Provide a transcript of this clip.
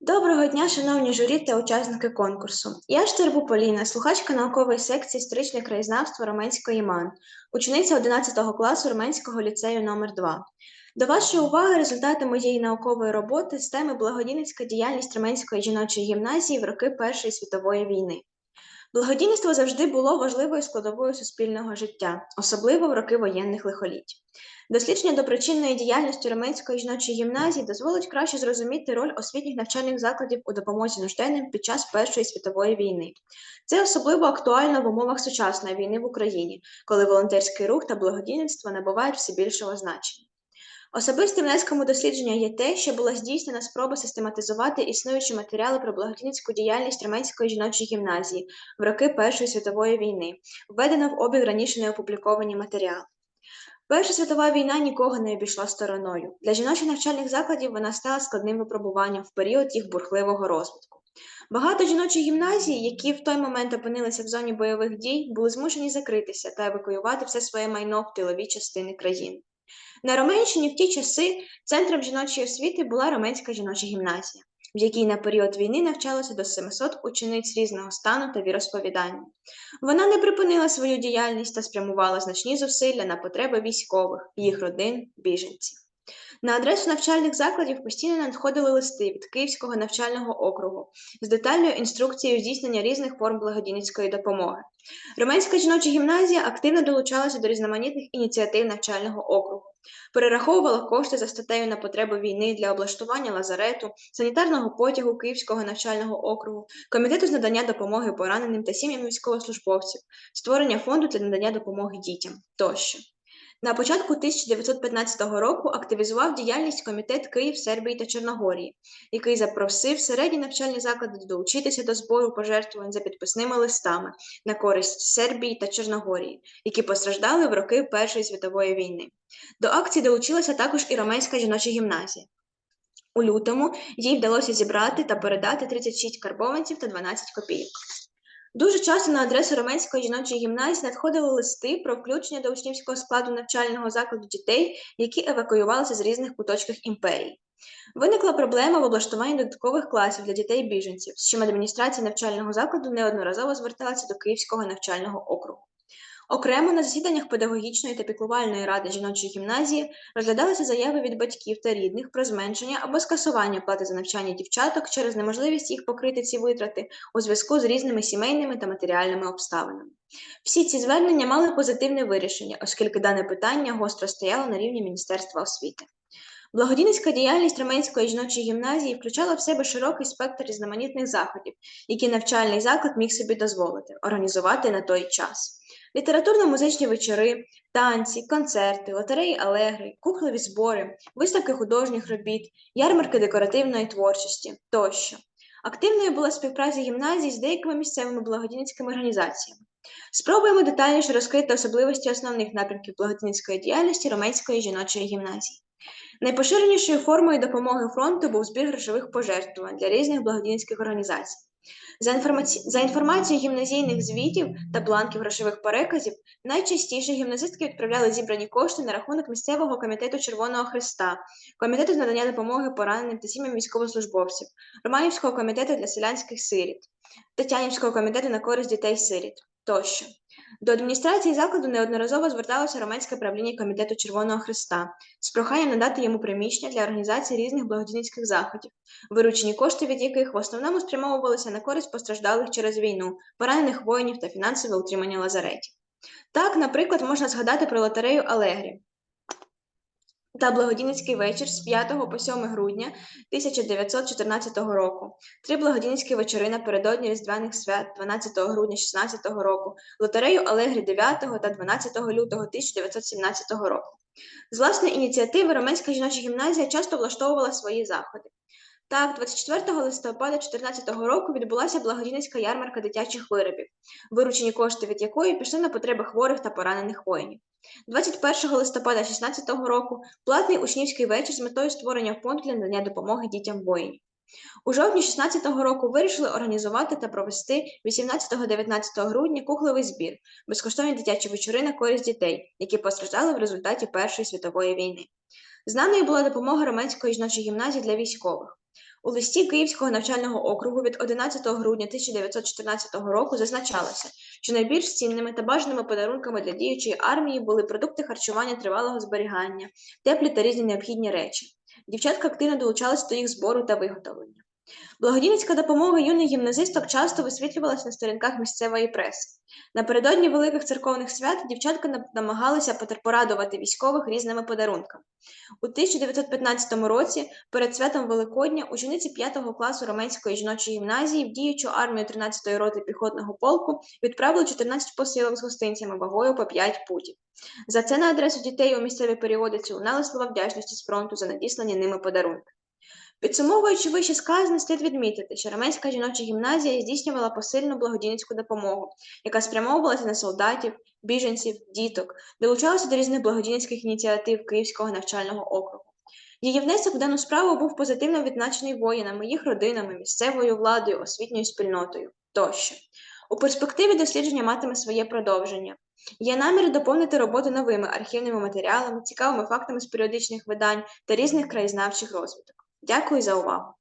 Доброго дня, шановні журі та учасники конкурсу. Я Штербу Поліна, слухачка наукової секції історичне краєзнавство Роменської МАН, учениця 11 класу Роменського ліцею номер 2 До вашої уваги результати моєї наукової роботи з теми благодійницька діяльність Роменської жіночої гімназії в роки Першої світової війни. Благодійництво завжди було важливою складовою суспільного життя, особливо в роки воєнних лихоліть. Дослідження доброчинної діяльності Роменської жіночої гімназії дозволить краще зрозуміти роль освітніх навчальних закладів у допомозі нужденним під час Першої світової війни. Це особливо актуально в умовах сучасної війни в Україні, коли волонтерський рух та благодійництво набувають все більшого значення. Особистим внеском у дослідження є те, що була здійснена спроба систематизувати існуючі матеріали про благодійницьку діяльність Роменської жіночої гімназії в роки Першої світової війни, введено в обіг раніше не опубліковані матеріали. Перша світова війна нікого не обійшла стороною. Для жіночих навчальних закладів вона стала складним випробуванням в період їх бурхливого розвитку. Багато жіночих гімназій, які в той момент опинилися в зоні бойових дій, були змушені закритися та евакуювати все своє майно в тилові частини країни. На Роменщині в ті часи центром жіночої освіти була Роменська жіноча гімназія, в якій на період війни навчалося до 700 учениць різного стану та віросповідання. Вона не припинила свою діяльність та спрямувала значні зусилля на потреби військових, їх родин, біженців. На адресу навчальних закладів постійно надходили листи від Київського навчального округу з детальною інструкцією здійснення різних форм благодійницької допомоги. Роменська жіноча гімназія активно долучалася до різноманітних ініціатив навчального округу, перераховувала кошти за статтею на потреби війни для облаштування лазарету, санітарного потягу Київського навчального округу, комітету з надання допомоги пораненим та сім'ям військовослужбовців, створення фонду для надання допомоги дітям тощо. На початку 1915 року активізував діяльність комітет Київ, Сербії та Чорногорії, який запросив середні навчальні заклади долучитися до збору пожертвувань за підписними листами на користь Сербії та Чорногорії, які постраждали в роки Першої світової війни. До акції долучилася також і Ромейська жіноча гімназія. У лютому їй вдалося зібрати та передати 36 карбованців та 12 копійок. Дуже часто на адресу Роменської жіночої гімназії надходили листи про включення до учнівського складу навчального закладу дітей, які евакуювалися з різних куточків імперії. Виникла проблема в облаштуванні додаткових класів для дітей-біженців, з чим адміністрація навчального закладу неодноразово зверталася до Київського навчального округу. Окремо на засіданнях педагогічної та піклувальної ради жіночої гімназії розглядалися заяви від батьків та рідних про зменшення або скасування плати за навчання дівчаток через неможливість їх покрити ці витрати у зв'язку з різними сімейними та матеріальними обставинами. Всі ці звернення мали позитивне вирішення, оскільки дане питання гостро стояло на рівні Міністерства освіти. Благодійницька діяльність Роменської жіночої гімназії включала в себе широкий спектр різноманітних заходів, які навчальний заклад міг собі дозволити організувати на той час літературно-музичні вечори, танці, концерти, лотереї алегри, кухлеві збори, виставки художніх робіт, ярмарки декоративної творчості тощо. Активною була співпраця гімназії з деякими місцевими благодійницькими організаціями. Спробуємо детальніше розкрити особливості основних напрямків благодійницької діяльності Ромейської жіночої гімназії. Найпоширенішою формою допомоги фронту був збір грошових пожертвувань для різних благодійницьких організацій. За, інформаці... За інформацією гімназійних звітів та бланків грошових переказів, найчастіше гімназистки відправляли зібрані кошти на рахунок місцевого комітету Червоного Христа, комітету з надання допомоги пораненим та сім'ям військовослужбовців, Романівського комітету для селянських сиріт, Тетянівського комітету на користь дітей-сиріт тощо. До адміністрації закладу неодноразово зверталося Романське правління комітету Червоного Христа з проханням надати йому приміщення для організації різних благодійницьких заходів, виручені кошти від яких в основному спрямовувалися на користь постраждалих через війну, поранених воїнів та фінансове утримання лазаретів. Так, наприклад, можна згадати про лотерею Алегрі, та благодійницький вечір з 5 по 7 грудня 1914 року, три благодійницькі вечори напередодні Різдвяних свят 12 грудня 16 року, лотерею Алегрі 9 та 12 лютого 1917 року. З власної ініціативи Роменська жіноча гімназія часто влаштовувала свої заходи. Так, 24 листопада 2014 року відбулася благодійницька ярмарка дитячих виробів, виручені кошти від якої пішли на потреби хворих та поранених воїнів. 21 листопада 2016 року платний учнівський вечір з метою створення фонду для надання допомоги дітям воїнів. У жовтні 2016 року вирішили організувати та провести 18-19 грудня кухлевий збір, безкоштовні дитячі вечори на користь дітей, які постраждали в результаті Першої світової війни. Знаною була допомога Романської жіночої гімназії для військових. У листі Київського навчального округу від 11 грудня 1914 року зазначалося, що найбільш цінними та бажаними подарунками для діючої армії були продукти харчування тривалого зберігання, теплі та різні необхідні речі. Дівчатка активно долучалися до їх збору та виготовлення. Благодійницька допомога юних гімназисток часто висвітлювалася на сторінках місцевої преси. Напередодні великих церковних свят дівчатка намагалися порадувати військових різними подарунками. У 1915 році, перед святом Великодня, учениці 5 класу Роменської жіночої гімназії в діючу армію 13-ї роти піхотного полку відправили 14 посилок з гостинцями вагою по 5 путів. За це на адресу дітей у місцевій періодиці лунали слова вдячності з фронту за надіслані ними подарунки. Підсумовуючи вище сказане, слід відмітити, що Раменська жіноча гімназія здійснювала посильну благодійницьку допомогу, яка спрямовувалася на солдатів, біженців, діток, долучалася до різних благодійницьких ініціатив Київського навчального округу. Її внесок в дану справу був позитивно відзначений воїнами, їх родинами, місцевою владою, освітньою спільнотою тощо. У перспективі дослідження матиме своє продовження. Є намір доповнити роботу новими архівними матеріалами, цікавими фактами з періодичних видань та різних краєзнавчих розвиток. Дякую за увагу!